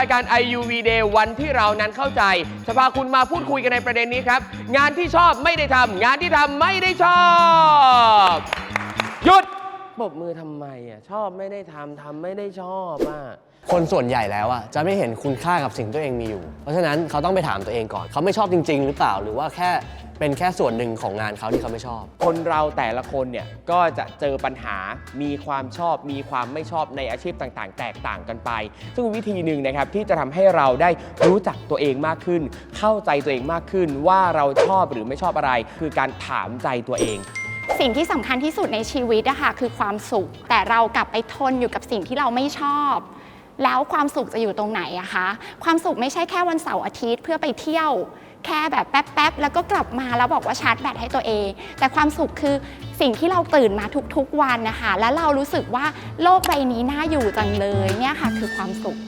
รายการ IUV Day วันที่เรานั้นเข้าใจจะพาคุณมาพูดคุยกันในประเด็นนี้ครับ งานที่ชอบไม่ได้ทำงานที่ทำไม่ได้ชอบหยุดปรบมือทำไมอะชอบไม่ได้ทำทำไม่ได้ชอบอะคนส่วนใหญ่แล้วอะจะไม่เห็นคุณค่ากับสิ่งที่ตัวเองมีอยู่ เพราะฉะนั้นเขาต้องไปถามตัวเองก่อน เขาไม่ชอบจริง ๆ หรือเปล่า หรือว่าแค่ เป็นแค่ส่วนหนึ่งของงานเขาที่เขาไม่ชอบ คนเราแต่ละคนเนี่ยก็จะเจอปัญหา มีความชอบ มีความไม่ชอบในอาชีพต่างๆ แตกต่างกันไป ซึ่งวิธีหนึ่งนะครับที่จะทำให้เราได้รู้จักตัวเองมากขึ้น เข้าใจตัวเองมากขึ้น ว่าเราชอบหรือไม่ชอบอะไร คือการถามใจตัวเองสิ่งที่สำคัญที่สุดในชีวิตอะค่ะคือความสุข แต่เรากลับไปทนอยู่กับสิ่งที่เราไม่ชอบ แล้วความสุขจะอยู่ตรงไหนอะคะ ความสุขไม่ใช่แค่วันเสาร์อาทิตย์เพื่อไปเที่ยว แค่แบบแป๊บๆ แล้วก็กลับมาแล้วบอกว่าชาร์จแบตให้ตัวเอง แต่ความสุขคือสิ่งที่เราตื่นมาทุกๆวันนะคะ แล้วเรารู้สึกว่าโลกใบนี้น่าอยู่จังเลยเนี่ยค่ะคือความสุข